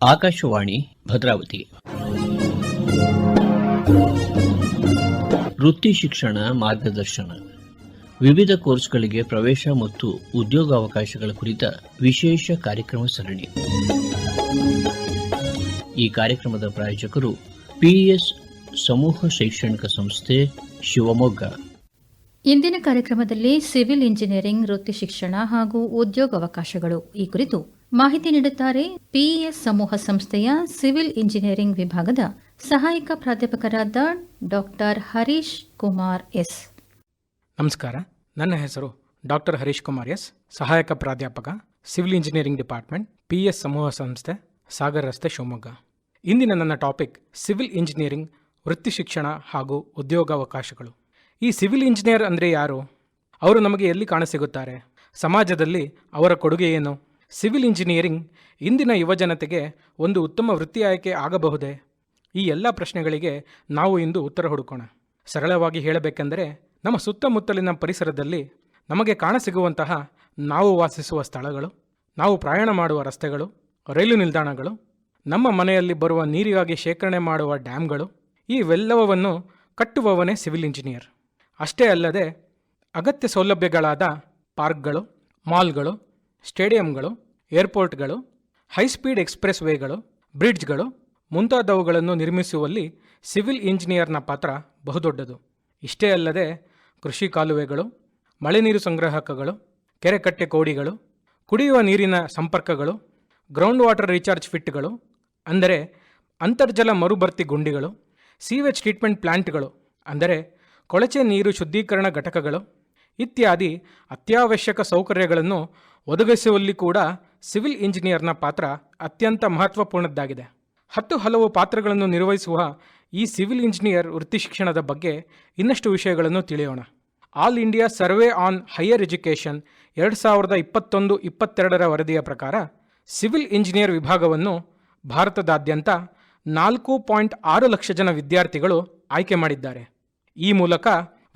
ಆಕಾಶವಾಣಿ, ಭದ್ರಾವತಿ. ವೃತ್ತಿ ಶಿಕ್ಷಣ ಮಾರ್ಗದರ್ಶನ. ವಿವಿಧ ಕೋರ್ಸ್ಗಳಿಗೆ ಪ್ರವೇಶ ಮತ್ತು ಉದ್ಯೋಗಾವಕಾಶಗಳ ಕುರಿತ ವಿಶೇಷ ಕಾರ್ಯಕ್ರಮ ಸರಣಿ. ಈ ಕಾರ್ಯಕ್ರಮದ ಪ್ರಾಯೋಜಕರು ಪಿಇಎಸ್ ಸಮೂಹ ಶೈಕ್ಷಣಿಕ ಸಂಸ್ಥೆ ಶಿವಮೊಗ್ಗ. ಇಂದಿನ ಕಾರ್ಯಕ್ರಮದಲ್ಲಿ ಸಿವಿಲ್ ಇಂಜಿನಿಯರಿಂಗ್, ವೃತ್ತಿ ಶಿಕ್ಷಣ ಹಾಗೂ ಉದ್ಯೋಗಾವಕಾಶಗಳು ಈ ಕುರಿತು ಮಾಹಿತಿ ನೀಡುತ್ತಾರೆ ಪಿಇಎಸ್ ಸಮೂಹ ಸಂಸ್ಥೆಯ ಸಿವಿಲ್ ಇಂಜಿನಿಯರಿಂಗ್ ವಿಭಾಗದ ಸಹಾಯಕ ಪ್ರಾಧ್ಯಾಪಕರಾದ ಡಾಕ್ಟರ್ ಹರೀಶ್ ಕುಮಾರ್ ಎಸ್. ನಮಸ್ಕಾರ. ನನ್ನ ಹೆಸರು ಡಾಕ್ಟರ್ ಹರೀಶ್ ಕುಮಾರ್ ಎಸ್, ಸಹಾಯಕ ಪ್ರಾಧ್ಯಾಪಕ, ಸಿವಿಲ್ ಇಂಜಿನಿಯರಿಂಗ್ ಡಿಪಾರ್ಟ್ಮೆಂಟ್ ಪಿಎಸ್ ಸಮೂಹ ಸಂಸ್ಥೆ, ಸಾಗರ್ ರಸ್ತೆ ಶಿವಮೊಗ್ಗ. ಇಂದಿನ ನನ್ನ ಟಾಪಿಕ್ ಸಿವಿಲ್ ಇಂಜಿನಿಯರಿಂಗ್, ವೃತ್ತಿ ಶಿಕ್ಷಣ ಹಾಗೂ ಉದ್ಯೋಗಾವಕಾಶಗಳು. ಈ ಸಿವಿಲ್ ಇಂಜಿನಿಯರ್ ಅಂದರೆ ಯಾರು? ಅವರು ನಮಗೆ ಎಲ್ಲಿ ಕಾಣಸಿಗುತ್ತಾರೆ? ಸಮಾಜದಲ್ಲಿ ಅವರ ಕೊಡುಗೆ ಏನು? ಸಿವಿಲ್ ಇಂಜಿನಿಯರಿಂಗ್ ಇಂದಿನ ಯುವಜನತೆಗೆ ಒಂದು ಉತ್ತಮ ವೃತ್ತಿ ಆಯ್ಕೆ ಆಗಬಹುದೇ? ಈ ಎಲ್ಲ ಪ್ರಶ್ನೆಗಳಿಗೆ ನಾವು ಇಂದು ಉತ್ತರ ಹುಡುಕೋಣ. ಸರಳವಾಗಿ ಹೇಳಬೇಕೆಂದರೆ, ನಮ್ಮ ಸುತ್ತಮುತ್ತಲಿನ ಪರಿಸರದಲ್ಲಿ ನಮಗೆ ಕಾಣಸಿಗುವಂತಹ ನಾವು ವಾಸಿಸುವ ಸ್ಥಳಗಳು, ನಾವು ಪ್ರಯಾಣ ಮಾಡುವ ರಸ್ತೆಗಳು, ರೈಲು ನಿಲ್ದಾಣಗಳು, ನಮ್ಮ ಮನೆಯಲ್ಲಿ ಬರುವ ನೀರಿಗಾಗಿ ಶೇಖರಣೆ ಮಾಡುವ ಡ್ಯಾಮ್ಗಳು ಇವೆಲ್ಲವನ್ನು ಕಟ್ಟುವವನೇ ಸಿವಿಲ್ ಇಂಜಿನಿಯರ್. ಅಷ್ಟೇ ಅಲ್ಲದೆ ಅಗತ್ಯ ಸೌಲಭ್ಯಗಳಾದ ಪಾರ್ಕ್ಗಳು, ಮಾಲ್ಗಳು ಸ್ಟೇಡಿಯಂಗಳು, ಏರ್ಪೋರ್ಟ್ಗಳು, ಹೈಸ್ಪೀಡ್ ಎಕ್ಸ್ಪ್ರೆಸ್ ವೇಗಳು ಬ್ರಿಡ್ಜ್ಗಳು ಮುಂತಾದವುಗಳನ್ನು ನಿರ್ಮಿಸುವಲ್ಲಿ ಸಿವಿಲ್ ಇಂಜಿನಿಯರ್ನ ಪಾತ್ರ ಬಹುದೊಡ್ಡದು. ಇಷ್ಟೇ ಅಲ್ಲದೆ ಕೃಷಿ ಕಾಲುವೆಗಳು ಮಳೆ ನೀರು ಸಂಗ್ರಹಕಗಳು, ಕೆರೆಕಟ್ಟೆ ಕೋಡಿಗಳು, ಕುಡಿಯುವ ನೀರಿನ ಸಂಪರ್ಕಗಳು, ಗ್ರೌಂಡ್ ವಾಟರ್ ರೀಚಾರ್ಜ್ ಫಿಟ್ಗಳು, ಅಂದರೆ ಅಂತರ್ಜಲ ಮರುಭರ್ತಿ ಗುಂಡಿಗಳು, ಸೀವೇಜ್ ಟ್ರೀಟ್ಮೆಂಟ್ ಪ್ಲಾಂಟ್ಗಳು, ಅಂದರೆ ಕೊಳಚೆ ನೀರು ಶುದ್ಧೀಕರಣ ಘಟಕಗಳು ಇತ್ಯಾದಿ ಅತ್ಯಾವಶ್ಯಕ ಸೌಕರ್ಯಗಳನ್ನು ಒದಗಿಸುವಲ್ಲಿ ಕೂಡ ಸಿವಿಲ್ ಇಂಜಿನಿಯರ್ನ ಪಾತ್ರ ಅತ್ಯಂತ ಮಹತ್ವಪೂರ್ಣದ್ದಾಗಿದೆ. ಹತ್ತು ಹಲವು ಪಾತ್ರಗಳನ್ನು ನಿರ್ವಹಿಸುವ ಈ ಸಿವಿಲ್ ಇಂಜಿನಿಯರ್ ವೃತ್ತಿ ಶಿಕ್ಷಣದ ಬಗ್ಗೆ ಇನ್ನಷ್ಟು ವಿಷಯಗಳನ್ನು ತಿಳಿಯೋಣ. All India survey on higher education ಎರಡು ಸಾವಿರದ ಇಪ್ಪತ್ತೊಂದು ಇಪ್ಪತ್ತೆರಡರ ವರದಿಯ ಪ್ರಕಾರ ಸಿವಿಲ್ ಇಂಜಿನಿಯರ್ ವಿಭಾಗವನ್ನು ಭಾರತದಾದ್ಯಂತ ನಾಲ್ಕು ಪಾಯಿಂಟ್ ಆರು ಲಕ್ಷ ಜನ ವಿದ್ಯಾರ್ಥಿಗಳು ಆಯ್ಕೆ ಮಾಡಿದ್ದಾರೆ. ಈ ಮೂಲಕ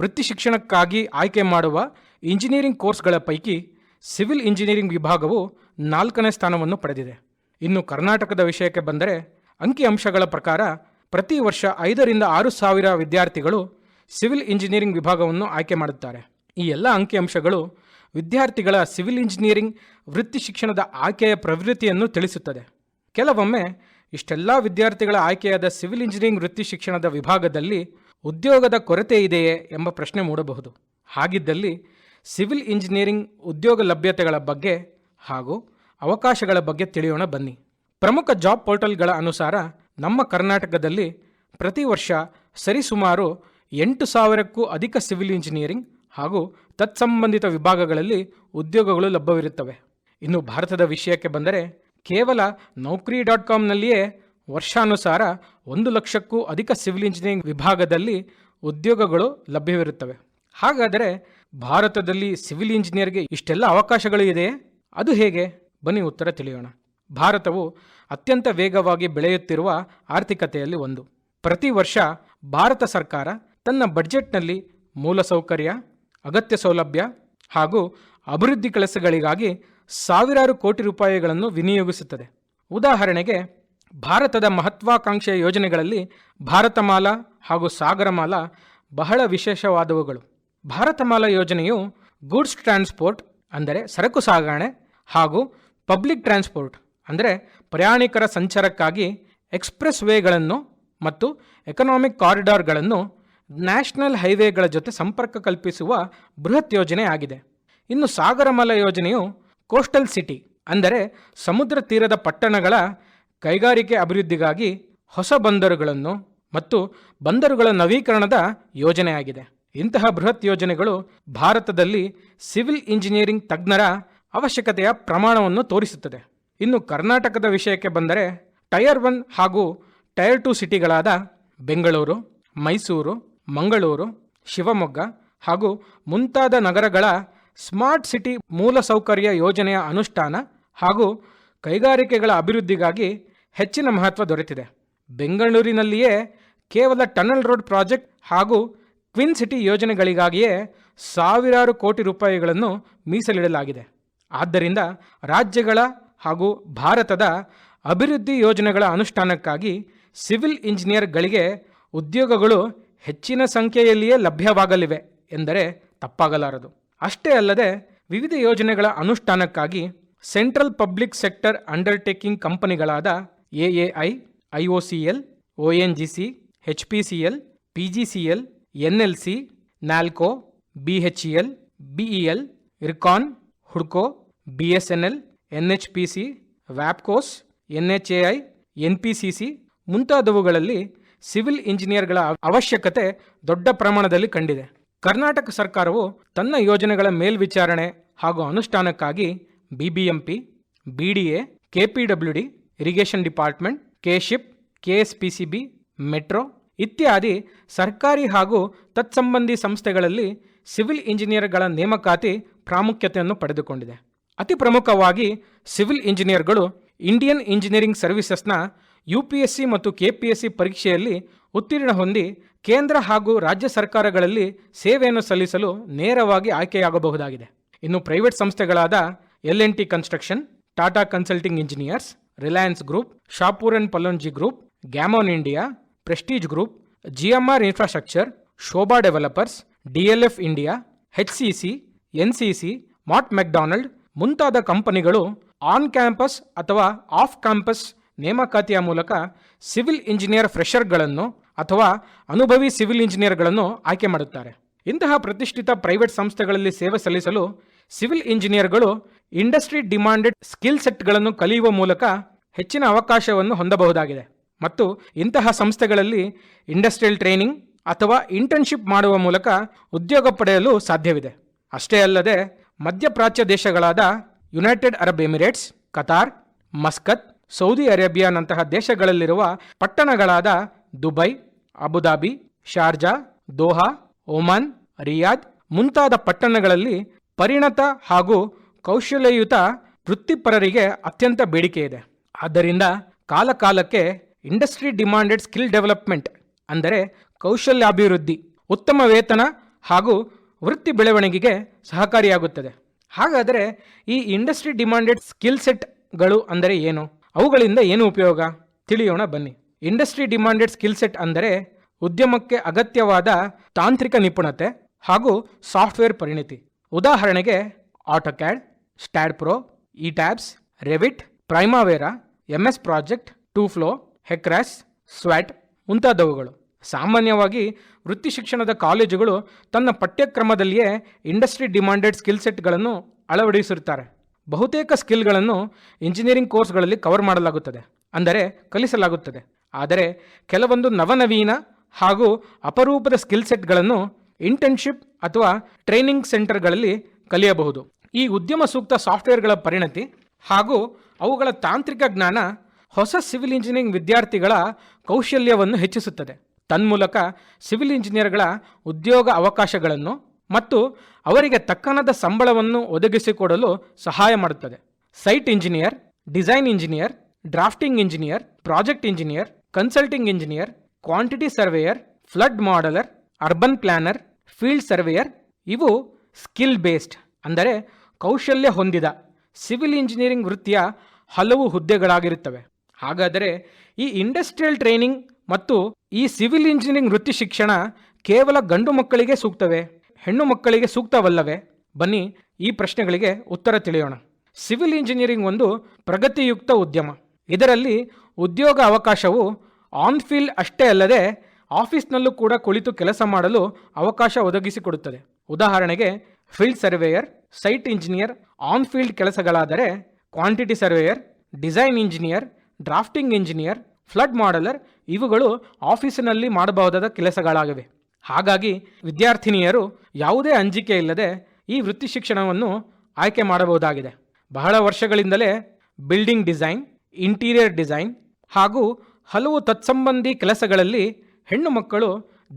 ವೃತ್ತಿ ಶಿಕ್ಷಣಕ್ಕಾಗಿ ಆಯ್ಕೆ ಮಾಡುವ ಇಂಜಿನಿಯರಿಂಗ್ ಕೋರ್ಸ್ಗಳ ಪೈಕಿ ಸಿವಿಲ್ ಇಂಜಿನಿಯರಿಂಗ್ ವಿಭಾಗವು ನಾಲ್ಕನೇ ಸ್ಥಾನವನ್ನು ಪಡೆದಿದೆ. ಇನ್ನು ಕರ್ನಾಟಕದ ವಿಷಯಕ್ಕೆ ಬಂದರೆ ಅಂಕಿಅಂಶಗಳ ಪ್ರಕಾರ ಪ್ರತಿ ವರ್ಷ ಐದರಿಂದ ಆರು ಸಾವಿರ ವಿದ್ಯಾರ್ಥಿಗಳು ಸಿವಿಲ್ ಇಂಜಿನಿಯರಿಂಗ್ ವಿಭಾಗವನ್ನು ಆಯ್ಕೆ ಮಾಡುತ್ತಾರೆ. ಈ ಎಲ್ಲ ಅಂಕಿಅಂಶಗಳು ವಿದ್ಯಾರ್ಥಿಗಳ ಸಿವಿಲ್ ಇಂಜಿನಿಯರಿಂಗ್ ವೃತ್ತಿ ಶಿಕ್ಷಣದ ಆಯ್ಕೆಯ ಪ್ರವೃತ್ತಿಯನ್ನು ತಿಳಿಸುತ್ತದೆ. ಕೆಲವೊಮ್ಮೆ ಇಷ್ಟೆಲ್ಲ ವಿದ್ಯಾರ್ಥಿಗಳ ಆಯ್ಕೆಯಾದ ಸಿವಿಲ್ ಇಂಜಿನಿಯರಿಂಗ್ ವೃತ್ತಿ ಶಿಕ್ಷಣದ ವಿಭಾಗದಲ್ಲಿ ಉದ್ಯೋಗದ ಕೊರತೆ ಇದೆಯೇ ಎಂಬ ಪ್ರಶ್ನೆ ಮೂಡಬಹುದು. ಹಾಗಿದ್ದಲ್ಲಿ ಸಿವಿಲ್ ಇಂಜಿನಿಯರಿಂಗ್ ಉದ್ಯೋಗ ಲಭ್ಯತೆಗಳ ಬಗ್ಗೆ ಹಾಗೂ ಅವಕಾಶಗಳ ಬಗ್ಗೆ ತಿಳಿಯೋಣ ಬನ್ನಿ. ಪ್ರಮುಖ ಜಾಬ್ ಪೋರ್ಟಲ್ಗಳ ಅನುಸಾರ ನಮ್ಮ ಕರ್ನಾಟಕದಲ್ಲಿ ಪ್ರತಿ ವರ್ಷ ಸರಿಸುಮಾರು ಎಂಟು ಸಾವಿರಕ್ಕೂ ಅಧಿಕ ಸಿವಿಲ್ ಇಂಜಿನಿಯರಿಂಗ್ ಹಾಗೂ ತತ್ಸಂಬಂಧಿತ ವಿಭಾಗಗಳಲ್ಲಿ ಉದ್ಯೋಗಗಳು ಲಭ್ಯವಿರುತ್ತವೆ. ಇನ್ನು ಭಾರತದ ವಿಷಯಕ್ಕೆ ಬಂದರೆ ಕೇವಲ ನೌಕರಿ ಡಾಟ್ ಕಾಮ್ನಲ್ಲಿಯೇ ವರ್ಷಾನುಸಾರ ಒಂದು ಲಕ್ಷಕ್ಕೂ ಅಧಿಕ ಸಿವಿಲ್ ಇಂಜಿನಿಯರಿಂಗ್ ವಿಭಾಗದಲ್ಲಿ ಉದ್ಯೋಗಗಳು ಲಭ್ಯವಿರುತ್ತವೆ. ಹಾಗಾದರೆ ಭಾರತದಲ್ಲಿ ಸಿವಿಲ್ ಇಂಜಿನಿಯರ್ಗೆ ಇಷ್ಟೆಲ್ಲ ಅವಕಾಶಗಳು ಇದೆ? ಅದು ಹೇಗೆ? ಬನ್ನಿ ಉತ್ತರ ತಿಳಿಯೋಣ. ಭಾರತವು ಅತ್ಯಂತ ವೇಗವಾಗಿ ಬೆಳೆಯುತ್ತಿರುವ ಆರ್ಥಿಕತೆಯಲ್ಲಿ ಒಂದು. ಪ್ರತಿ ವರ್ಷ ಭಾರತ ಸರ್ಕಾರ ತನ್ನ ಬಡ್ಜೆಟ್ನಲ್ಲಿ ಮೂಲಸೌಕರ್ಯ, ಅಗತ್ಯ ಸೌಲಭ್ಯ ಹಾಗೂ ಅಭಿವೃದ್ಧಿ ಕೆಲಸಗಳಿಗಾಗಿ ಸಾವಿರಾರು ಕೋಟಿ ರೂಪಾಯಿಗಳನ್ನು ವಿನಿಯೋಗಿಸುತ್ತದೆ. ಉದಾಹರಣೆಗೆ, ಭಾರತದ ಮಹತ್ವಾಕಾಂಕ್ಷೆಯ ಯೋಜನೆಗಳಲ್ಲಿ ಭಾರತಮಾಲಾ ಹಾಗೂ ಸಾಗರಮಾಲಾ ಬಹಳ ವಿಶೇಷವಾದವುಗಳು. ಭಾರತಮಾಲಾ ಯೋಜನೆಯು ಗೂಡ್ಸ್ ಟ್ರಾನ್ಸ್ಪೋರ್ಟ್, ಅಂದರೆ ಸರಕು ಸಾಗಣೆ, ಹಾಗೂ ಪಬ್ಲಿಕ್ ಟ್ರಾನ್ಸ್ಪೋರ್ಟ್, ಅಂದರೆ ಪ್ರಯಾಣಿಕರ ಸಂಚಾರಕ್ಕಾಗಿ ಎಕ್ಸ್ಪ್ರೆಸ್ ವೇಗಳನ್ನು ಮತ್ತು ಎಕನಾಮಿಕ್ ಕಾರಿಡಾರ್ಗಳನ್ನು ನ್ಯಾಷನಲ್ ಹೈವೇಗಳ ಜೊತೆ ಸಂಪರ್ಕ ಕಲ್ಪಿಸುವ ಬೃಹತ್ ಯೋಜನೆ ಆಗಿದೆ. ಇನ್ನು ಸಾಗರಮಾಲಾ ಯೋಜನೆಯು ಕೋಸ್ಟಲ್ ಸಿಟಿ, ಅಂದರೆ ಸಮುದ್ರ ತೀರದ ಪಟ್ಟಣಗಳ ಕೈಗಾರಿಕೆ ಅಭಿವೃದ್ಧಿಗಾಗಿ ಹೊಸ ಬಂದರುಗಳನ್ನು ಮತ್ತು ಬಂದರುಗಳ ನವೀಕರಣದ ಯೋಜನೆಯಾಗಿದೆ. ಇಂತಹ ಬೃಹತ್ ಯೋಜನೆಗಳು ಭಾರತದಲ್ಲಿ ಸಿವಿಲ್ ಇಂಜಿನಿಯರಿಂಗ್ ತಜ್ಞರ ಅವಶ್ಯಕತೆಯ ಪ್ರಮಾಣವನ್ನು ತೋರಿಸುತ್ತದೆ. ಇನ್ನು ಕರ್ನಾಟಕದ ವಿಷಯಕ್ಕೆ ಬಂದರೆ ಟೈರ್ ಒನ್ ಹಾಗೂ ಟೈರ್ ಟು ಸಿಟಿಗಳಾದ ಬೆಂಗಳೂರು, ಮೈಸೂರು, ಮಂಗಳೂರು, ಶಿವಮೊಗ್ಗ ಹಾಗೂ ಮುಂತಾದ ನಗರಗಳ ಸ್ಮಾರ್ಟ್ ಸಿಟಿ ಮೂಲಸೌಕರ್ಯ ಯೋಜನೆಯ ಅನುಷ್ಠಾನ ಹಾಗೂ ಕೈಗಾರಿಕೆಗಳ ಅಭಿವೃದ್ಧಿಗಾಗಿ ಹೆಚ್ಚಿನ ಮಹತ್ವ ದೊರೆತಿದೆ. ಬೆಂಗಳೂರಿನಲ್ಲಿಯೇ ಕೇವಲ ಟನಲ್ ರೋಡ್ ಪ್ರಾಜೆಕ್ಟ್ ಹಾಗೂ ಕ್ವಿನ್ ಸಿಟಿ ಯೋಜನೆಗಳಿಗಾಗಿಯೇ ಸಾವಿರಾರು ಕೋಟಿ ರೂಪಾಯಿಗಳನ್ನು ಮೀಸಲಿಡಲಾಗಿದೆ. ಆದ್ದರಿಂದ ರಾಜ್ಯಗಳ ಹಾಗೂ ಭಾರತದ ಅಭಿವೃದ್ಧಿ ಯೋಜನೆಗಳ ಅನುಷ್ಠಾನಕ್ಕಾಗಿ ಸಿವಿಲ್ ಇಂಜಿನಿಯರ್ಗಳಿಗೆ ಉದ್ಯೋಗಗಳು ಹೆಚ್ಚಿನ ಸಂಖ್ಯೆಯಲ್ಲಿಯೇ ಲಭ್ಯವಾಗಲಿವೆ ಎಂದರೆ ತಪ್ಪಾಗಲಾರದು. ಅಷ್ಟೇ ಅಲ್ಲದೆ ವಿವಿಧ ಯೋಜನೆಗಳ ಅನುಷ್ಠಾನಕ್ಕಾಗಿ central public sector undertaking ಕಂಪನಿಗಳಾದ AAI IOCL ONGC HPCL ಪಿಜಿಸಿಎಲ್ NLC B E BEL IRCON ಹುಡ್ಕೋ B S N L N H P C ವ್ಯಾಪ್ಕೋಸ್ C C ಮುಂತಾದವುಗಳಲ್ಲಿ ಸಿವಿಲ್ ಇಂಜಿನಿಯರ್ಗಳ ಅವಶ್ಯಕತೆ ದೊಡ್ಡ ಪ್ರಮಾಣದಲ್ಲಿ ಕಂಡಿದೆ. ಕರ್ನಾಟಕ ಸರ್ಕಾರವು ತನ್ನ ಯೋಜನೆಗಳ ಮೇಲ್ವಿಚಾರಣೆ ಹಾಗೂ ಅನುಷ್ಠಾನಕ್ಕಾಗಿ BBMP, BDA, KPWD, irrigation department, KSHIP, KSPCB, metro ಇತ್ಯಾದಿ ಸರ್ಕಾರಿ ಹಾಗೂ ತತ್ಸಂಬಂಧಿ ಸಂಸ್ಥೆಗಳಲ್ಲಿ ಸಿವಿಲ್ ಇಂಜಿನಿಯರ್ಗಳ ನೇಮಕಾತಿ ಪ್ರಾಮುಖ್ಯತೆಯನ್ನು ಪಡೆದುಕೊಂಡಿದೆ. ಅತಿ ಪ್ರಮುಖವಾಗಿ ಸಿವಿಲ್ ಇಂಜಿನಿಯರ್ಗಳು ಇಂಡಿಯನ್ ಇಂಜಿನಿಯರಿಂಗ್ ಸರ್ವಿಸಸ್ನ ಯು ಪಿ ಎಸ್ ಸಿ ಮತ್ತು ಕೆ ಪಿ ಎಸ್ ಸಿ ಪರೀಕ್ಷೆಯಲ್ಲಿ ಉತ್ತೀರ್ಣ ಹೊಂದಿ ಕೇಂದ್ರ ಹಾಗೂ ರಾಜ್ಯ ಸರ್ಕಾರಗಳಲ್ಲಿ ಸೇವೆಯನ್ನು ಸಲ್ಲಿಸಲು ನೇರವಾಗಿ ಆಯ್ಕೆಯಾಗಬಹುದಾಗಿದೆ. ಇನ್ನು private ಸಂಸ್ಥೆಗಳಾದ L N T construction, Tata consulting engineers, Reliance group Shapoor and group, Gammon India Prestige group GMR infrastructure Sobha developers DLF India HCC NCC Mott MacDonald ಮುಂತಾದ ಕಂಪನಿಗಳು ಆನ್ ಕ್ಯಾಂಪಸ್ ಅಥವಾ ಆಫ್ ಕ್ಯಾಂಪಸ್ ನೇಮಕಾತಿಯ ಮೂಲಕ civil engineer ಫ್ರೆಷರ್ಗಳನ್ನು ಅಥವಾ ಅನುಭವಿ civil ಇಂಜಿನಿಯರ್ಗಳನ್ನು ಆಯ್ಕೆ ಮಾಡುತ್ತಾರೆ. ಇಂತಹ ಪ್ರತಿಷ್ಠಿತ ಪ್ರೈವೇಟ್ ಸಂಸ್ಥೆಗಳಲ್ಲಿ ಸೇವೆ ಸಲ್ಲಿಸಲು ಸಿವಿಲ್ ಇಂಜಿನಿಯರ್ಗಳು ಇಂಡಸ್ಟ್ರಿ ಡಿಮಾಂಡೆಡ್ ಸ್ಕಿಲ್ ಸೆಟ್ಗಳನ್ನು ಕಲಿಯುವ ಮೂಲಕ ಹೆಚ್ಚಿನ ಅವಕಾಶವನ್ನು ಹೊಂದಬಹುದಾಗಿದೆ. ಮತ್ತು ಇಂತಹ ಸಂಸ್ಥೆಗಳಲ್ಲಿ ಇಂಡಸ್ಟ್ರಿಯಲ್ ಟ್ರೈನಿಂಗ್ ಅಥವಾ ಇಂಟರ್ನ್ಶಿಪ್ ಮಾಡುವ ಮೂಲಕ ಉದ್ಯೋಗ ಪಡೆಯಲು ಸಾಧ್ಯವಿದೆ. ಅಷ್ಟೇ ಅಲ್ಲದೆ ಮಧ್ಯಪ್ರಾಚ್ಯ ದೇಶಗಳಾದ United Arab Emirates, Qatar, Muscat, Saudi ಅರೇಬಿಯಾನಂತಹ ದೇಶಗಳಲ್ಲಿರುವ ಪಟ್ಟಣಗಳಾದ Dubai, Abu Dhabi, Sharjah, Doha, Oman, Riyadh ಮುಂತಾದ ಪಟ್ಟಣಗಳಲ್ಲಿ ಪರಿಣತ ಹಾಗೂ ಕೌಶಲ್ಯಯುತ ವೃತ್ತಿಪರರಿಗೆ ಅತ್ಯಂತ ಬೇಡಿಕೆ ಇದೆ ಆದ್ದರಿಂದ ಕಾಲಕಾಲಕ್ಕೆ ಇಂಡಸ್ಟ್ರಿ ಡಿಮಾಂಡೆಡ್ ಸ್ಕಿಲ್ ಡೆವಲಪ್ಮೆಂಟ್, ಅಂದರೆ ಕೌಶಲ್ಯಾಭಿವೃದ್ಧಿ, ಉತ್ತಮ ವೇತನ ಹಾಗೂ ವೃತ್ತಿ ಬೆಳವಣಿಗೆಗೆ ಸಹಕಾರಿಯಾಗುತ್ತದೆ. ಹಾಗಾದರೆ ಈ ಇಂಡಸ್ಟ್ರಿ ಡಿಮಾಂಡೆಡ್ ಸ್ಕಿಲ್ ಸೆಟ್ಗಳು ಅಂದರೆ ಏನು? ಅವುಗಳಿಂದ ಏನು ಉಪಯೋಗ? ತಿಳಿಯೋಣ ಬನ್ನಿ. ಇಂಡಸ್ಟ್ರಿ ಡಿಮಾಂಡೆಡ್ ಸ್ಕಿಲ್ ಸೆಟ್ ಅಂದರೆ ಉದ್ಯಮಕ್ಕೆ ಅಗತ್ಯವಾದ ತಾಂತ್ರಿಕ ನಿಪುಣತೆ ಹಾಗೂ ಸಾಫ್ಟ್ವೇರ್ ಪರಿಣಿತಿ. ಉದಾಹರಣೆಗೆ AutoCAD STAAD Pro ETABS Revit, Primavera M S project TUFLOW HECRAS ಸ್ವ್ಯಾಟ್ ಮುಂತಾದವುಗಳು. ಸಾಮಾನ್ಯವಾಗಿ ವೃತ್ತಿ ಶಿಕ್ಷಣದ ಕಾಲೇಜುಗಳು ತನ್ನ ಪಠ್ಯಕ್ರಮದಲ್ಲಿಯೇ ಇಂಡಸ್ಟ್ರಿ ಡಿಮಾಂಡೆಡ್ ಸ್ಕಿಲ್ ಸೆಟ್ಗಳನ್ನು ಅಳವಡಿಸಿರುತ್ತಾರೆ. ಬಹುತೇಕ ಸ್ಕಿಲ್ಗಳನ್ನು ಇಂಜಿನಿಯರಿಂಗ್ ಕೋರ್ಸ್ಗಳಲ್ಲಿ ಕವರ್ ಮಾಡಲಾಗುತ್ತದೆ, ಅಂದರೆ ಕಲಿಸಲಾಗುತ್ತದೆ. ಆದರೆ ಕೆಲವೊಂದು ನವನವೀನ ಹಾಗೂ ಅಪರೂಪದ ಸ್ಕಿಲ್ ಸೆಟ್ಗಳನ್ನು ಇಂಟರ್ನ್ಶಿಪ್ ಅಥವಾ ಟ್ರೈನಿಂಗ್ ಸೆಂಟರ್ಗಳಲ್ಲಿ ಕಲಿಯಬಹುದು. ಈ ಉದ್ಯಮ ಸೂಕ್ತ ಸಾಫ್ಟ್ವೇರ್ಗಳ ಪರಿಣತಿ ಹಾಗೂ ಅವುಗಳ ತಾಂತ್ರಿಕ ಜ್ಞಾನ ಹೊಸ ಸಿವಿಲ್ ಇಂಜಿನಿಯರಿಂಗ್ ವಿದ್ಯಾರ್ಥಿಗಳ ಕೌಶಲ್ಯವನ್ನು ಹೆಚ್ಚಿಸುತ್ತದೆ. ತನ್ಮೂಲಕ ಸಿವಿಲ್ ಇಂಜಿನಿಯರ್ಗಳ ಉದ್ಯೋಗ ಅವಕಾಶಗಳನ್ನು ಮತ್ತು ಅವರಿಗೆ ತಕ್ಕನದ ಸಂಬಳವನ್ನು ಒದಗಿಸಿಕೊಡಲು ಸಹಾಯ ಮಾಡುತ್ತದೆ. Site engineer, design engineer, drafting engineer, project engineer, consulting engineer, quantity surveyor, flood modeller, urban planner, field surveyor ಇವು ಸ್ಕಿಲ್ ಬೇಸ್ಡ್ ಅಂದರೆ ಕೌಶಲ್ಯ ಹೊಂದಿದ ಸಿವಿಲ್ ಇಂಜಿನಿಯರಿಂಗ್ ವೃತ್ತಿಯ ಹಲವು ಹುದ್ದೆಗಳಾಗಿರುತ್ತವೆ. ಹಾಗಾದರೆ ಈ ಇಂಡಸ್ಟ್ರಿಯಲ್ ಟ್ರೈನಿಂಗ್ ಮತ್ತು ಈ ಸಿವಿಲ್ ಇಂಜಿನಿಯರಿಂಗ್ ವೃತ್ತಿ ಶಿಕ್ಷಣ ಕೇವಲ ಗಂಡು ಮಕ್ಕಳಿಗೆ ಸೂಕ್ತವೇ? ಹೆಣ್ಣು ಮಕ್ಕಳಿಗೆ ಸೂಕ್ತವಲ್ಲವೇ? ಬನ್ನಿ ಈ ಪ್ರಶ್ನೆಗಳಿಗೆ ಉತ್ತರ ತಿಳಿಯೋಣ. ಸಿವಿಲ್ ಇಂಜಿನಿಯರಿಂಗ್ ಒಂದು ಪ್ರಗತಿಯುಕ್ತ ಉದ್ಯಮ. ಇದರಲ್ಲಿ ಉದ್ಯೋಗ ಅವಕಾಶವು ಆನ್ ಫೀಲ್ಡ್ ಅಷ್ಟೇ ಅಲ್ಲದೆ ಆಫೀಸ್ನಲ್ಲೂ ಕೂಡ ಕುಳಿತು ಕೆಲಸ ಮಾಡಲು ಅವಕಾಶ ಒದಗಿಸಿಕೊಡುತ್ತದೆ. ಉದಾಹರಣೆಗೆ, field surveyor, site engineer, on field ಕೆಲಸಗಳಾದರೆ quantity surveyor, design engineer drafting engineer, flood modeller ಇವುಗಳು ಆಫೀಸಿನಲ್ಲಿ ಮಾಡಬಹುದಾದ ಕೆಲಸಗಳಾಗಿವೆ. ಹಾಗಾಗಿ ವಿದ್ಯಾರ್ಥಿನಿಯರು ಯಾವುದೇ ಅಂಜಿಕೆ ಇಲ್ಲದೆ ಈ ವೃತ್ತಿ ಶಿಕ್ಷಣವನ್ನು ಆಯ್ಕೆ ಮಾಡಬಹುದಾಗಿದೆ. ಬಹಳ ವರ್ಷಗಳಿಂದಲೇ ಬಿಲ್ಡಿಂಗ್ ಡಿಸೈನ್, ಇಂಟೀರಿಯರ್ ಡಿಸೈನ್ ಹಾಗೂ ಹಲವು ತತ್ಸಂಬಂಧಿ ಕೆಲಸಗಳಲ್ಲಿ ಹೆಣ್ಣು ಮಕ್ಕಳು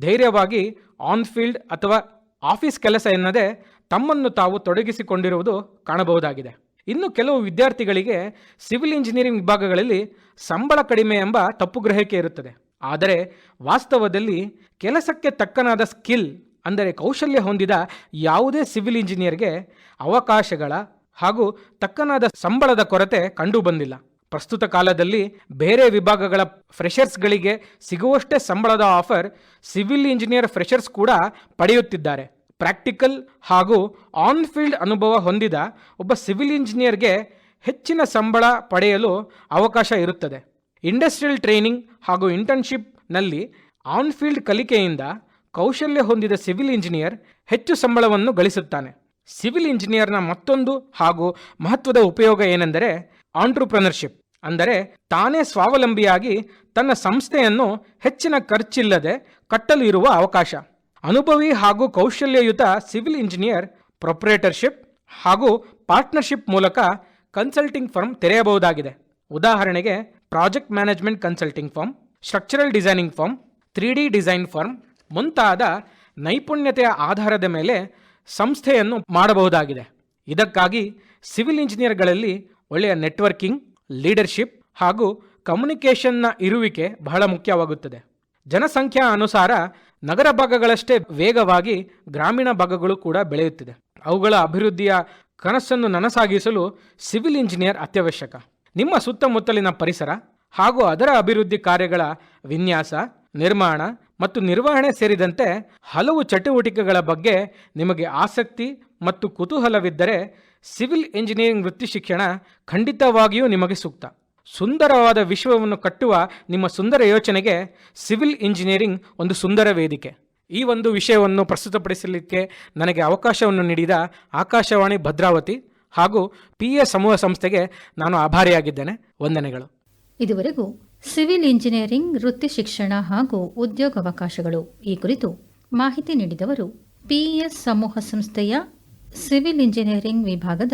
ಧೈರ್ಯವಾಗಿ ಆನ್ ಫೀಲ್ಡ್ ಅಥವಾ ಆಫೀಸ್ ಕೆಲಸ ಎನ್ನದೆ ತಮ್ಮನ್ನು ತಾವು ತೊಡಗಿಸಿಕೊಂಡಿರುವುದು ಕಾಣಬಹುದಾಗಿದೆ. ಇನ್ನು ಕೆಲವು ವಿದ್ಯಾರ್ಥಿಗಳಿಗೆ ಸಿವಿಲ್ ಇಂಜಿನಿಯರಿಂಗ್ ವಿಭಾಗಗಳಲ್ಲಿ ಸಂಬಳ ಕಡಿಮೆ ಎಂಬ ತಪ್ಪು ಗ್ರಹಿಕೆ ಇರುತ್ತದೆ. ಆದರೆ ವಾಸ್ತವದಲ್ಲಿ ಕೆಲಸಕ್ಕೆ ತಕ್ಕನಾದ ಸ್ಕಿಲ್ ಅಂದರೆ ಕೌಶಲ್ಯ ಹೊಂದಿದ ಯಾವುದೇ ಸಿವಿಲ್ ಇಂಜಿನಿಯರ್ಗೆ ಅವಕಾಶಗಳ ಹಾಗೂ ತಕ್ಕನಾದ ಸಂಬಳದ ಕೊರತೆ ಕಂಡುಬಂದಿಲ್ಲ ಪ್ರಸ್ತುತ ಕಾಲದಲ್ಲಿ ಬೇರೆ ವಿಭಾಗಗಳ ಫ್ರೆಷರ್ಸ್ಗಳಿಗೆ ಸಿಗುವಷ್ಟೇ ಸಂಬಳದ ಆಫರ್ ಸಿವಿಲ್ ಇಂಜಿನಿಯರ್ ಫ್ರೆಷರ್ಸ್ ಕೂಡ ಪಡೆಯುತ್ತಿದ್ದಾರೆ. ಪ್ರಾಕ್ಟಿಕಲ್ ಹಾಗೂ ಆನ್ ಫೀಲ್ಡ್ ಅನುಭವ ಹೊಂದಿದ ಒಬ್ಬ ಸಿವಿಲ್ ಇಂಜಿನಿಯರ್ಗೆ ಹೆಚ್ಚಿನ ಸಂಬಳ ಪಡೆಯಲು ಅವಕಾಶ ಇರುತ್ತದೆ. ಇಂಡಸ್ಟ್ರಿಯಲ್ ಟ್ರೈನಿಂಗ್ ಹಾಗೂ ಇಂಟರ್ನ್ಶಿಪ್ನಲ್ಲಿ ಆನ್ ಫೀಲ್ಡ್ ಕಲಿಕೆಯಿಂದ ಕೌಶಲ್ಯ ಹೊಂದಿದ ಸಿವಿಲ್ ಇಂಜಿನಿಯರ್ ಹೆಚ್ಚು ಸಂಬಳವನ್ನು ಗಳಿಸುತ್ತಾನೆ. ಸಿವಿಲ್ ಇಂಜಿನಿಯರ್ನ ಮತ್ತೊಂದು ಹಾಗೂ ಮಹತ್ವದ ಉಪಯೋಗ ಏನೆಂದರೆ ಆಂಟ್ರಪ್ರನರ್ಶಿಪ್, ಅಂದರೆ ತಾನೇ ಸ್ವಾವಲಂಬಿಯಾಗಿ ತನ್ನ ಸಂಸ್ಥೆಯನ್ನು ಹೆಚ್ಚಿನ ಖರ್ಚಿಲ್ಲದೆ ಕಟ್ಟಲು ಇರುವ ಅವಕಾಶ. ಅನುಭವಿ ಹಾಗೂ ಕೌಶಲ್ಯಯುತ ಸಿವಿಲ್ ಇಂಜಿನಿಯರ್, ಪ್ರೊಪ್ರೇಟರ್ಶಿಪ್ ಹಾಗೂ ಪಾರ್ಟ್ನರ್ಶಿಪ್ ಮೂಲಕ ಕನ್ಸಲ್ಟಿಂಗ್ ಫರ್ಮ್ ತೆರೆಯಬಹುದಾಗಿದೆ. ಉದಾಹರಣೆಗೆ, project management consulting firm, structural designing firm three D design firm ಮುಂತಾದ ನೈಪುಣ್ಯತೆಯ ಆಧಾರದ ಮೇಲೆ ಸಂಸ್ಥೆಯನ್ನು ಮಾಡಬಹುದಾಗಿದೆ. ಇದಕ್ಕಾಗಿ ಸಿವಿಲ್ ಇಂಜಿನಿಯರ್ಗಳಲ್ಲಿ ಒಳ್ಳೆಯ ನೆಟ್ವರ್ಕಿಂಗ್, ಲೀಡರ್ಶಿಪ್ ಹಾಗೂ ಕಮ್ಯುನಿಕೇಷನ್ನ ಇರುವಿಕೆ ಬಹಳ ಮುಖ್ಯವಾಗುತ್ತದೆ. ಜನಸಂಖ್ಯಾ ಅನುಸಾರ ನಗರ ಭಾಗಗಳಷ್ಟೇ ವೇಗವಾಗಿ ಗ್ರಾಮೀಣ ಭಾಗಗಳು ಕೂಡ ಬೆಳೆಯುತ್ತಿದೆ. ಅವುಗಳ ಅಭಿವೃದ್ಧಿಯ ಕನಸನ್ನು ನನಸಾಗಿಸಲು ಸಿವಿಲ್ ಇಂಜಿನಿಯರ್ ಅತ್ಯವಶ್ಯಕ. ನಿಮ್ಮ ಸುತ್ತಮುತ್ತಲಿನ ಪರಿಸರ ಹಾಗೂ ಅದರ ಅಭಿವೃದ್ಧಿ ಕಾರ್ಯಗಳ ವಿನ್ಯಾಸ, ನಿರ್ಮಾಣ ಮತ್ತು ನಿರ್ವಹಣೆ ಸೇರಿದಂತೆ ಹಲವು ಚಟುವಟಿಕೆಗಳ ಬಗ್ಗೆ ನಿಮಗೆ ಆಸಕ್ತಿ ಮತ್ತು ಕುತೂಹಲವಿದ್ದರೆ ಸಿವಿಲ್ ಇಂಜಿನಿಯರಿಂಗ್ ವೃತ್ತಿ ಶಿಕ್ಷಣ ಖಂಡಿತವಾಗಿಯೂ ನಿಮಗೆ ಸೂಕ್ತ. ಸುಂದರವಾದ ವಿಶ್ವವನ್ನು ಕಟ್ಟುವ ನಿಮ್ಮ ಸುಂದರ ಯೋಚನೆಗೆ ಸಿವಿಲ್ ಇಂಜಿನಿಯರಿಂಗ್ ಒಂದು ಸುಂದರ ವೇದಿಕೆ. ಈ ಒಂದು ವಿಷಯವನ್ನು ಪ್ರಸ್ತುತಪಡಿಸಲಿಕ್ಕೆ ನನಗೆ ಅವಕಾಶವನ್ನು ನೀಡಿದ ಆಕಾಶವಾಣಿ ಭದ್ರಾವತಿ ಹಾಗೂ ಪಿ ಎ ಸಮೂಹ ಸಂಸ್ಥೆಗೆ ನಾನು ಆಭಾರಿಯಾಗಿದ್ದೇನೆ. ವಂದನೆಗಳು. ಇದುವರೆಗೂ ಸಿವಿಲ್ ಇಂಜಿನಿಯರಿಂಗ್, ವೃತ್ತಿ ಶಿಕ್ಷಣ ಹಾಗೂ ಉದ್ಯೋಗಾವಕಾಶಗಳು ಈ ಕುರಿತು ಮಾಹಿತಿ ನೀಡಿದವರು ಪಿಎಸ್ ಸಮೂಹ ಸಂಸ್ಥೆಯ ಸಿವಿಲ್ ಇಂಜಿನಿಯರಿಂಗ್ ವಿಭಾಗದ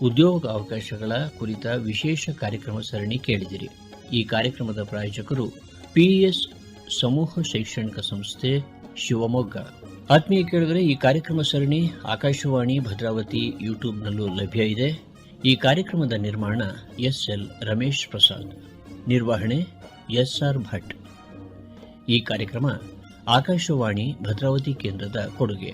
ಉದ್ಯೋಗ ಅವಕಾಶಗಳ ಕುರಿತ ವಿಶೇಷ ಕಾರ್ಯಕ್ರಮ ಸರಣಿ ಕೇಳಿದಿರಿ. ಈ ಕಾರ್ಯಕ್ರಮದ ಪ್ರಾಯೋಜಕರು ಪಿಇಎಸ್ ಸಮೂಹ ಶೈಕ್ಷಣಿಕ ಸಂಸ್ಥೆ ಶಿವಮೊಗ್ಗ. ಆತ್ಮೀಯ ಕೇಳಿದರೆ ಈ ಕಾರ್ಯಕ್ರಮ ಸರಣಿ ಆಕಾಶವಾಣಿ ಭದ್ರಾವತಿ ಯೂಟ್ಯೂಬ್ನಲ್ಲೂ ಲಭ್ಯ ಇದೆ. ಈ ಕಾರ್ಯಕ್ರಮದ ನಿರ್ಮಾಣ ಎಸ್ ಎಲ್ ರಮೇಶ್ ಪ್ರಸಾದ್. ನಿರ್ವಹಣೆ ಎಸ್ ಆರ್ ಭಟ್. ಈ ಕಾರ್ಯಕ್ರಮ ಆಕಾಶವಾಣಿ ಭದ್ರಾವತಿ ಕೇಂದ್ರದ ಕೊಡುಗೆ.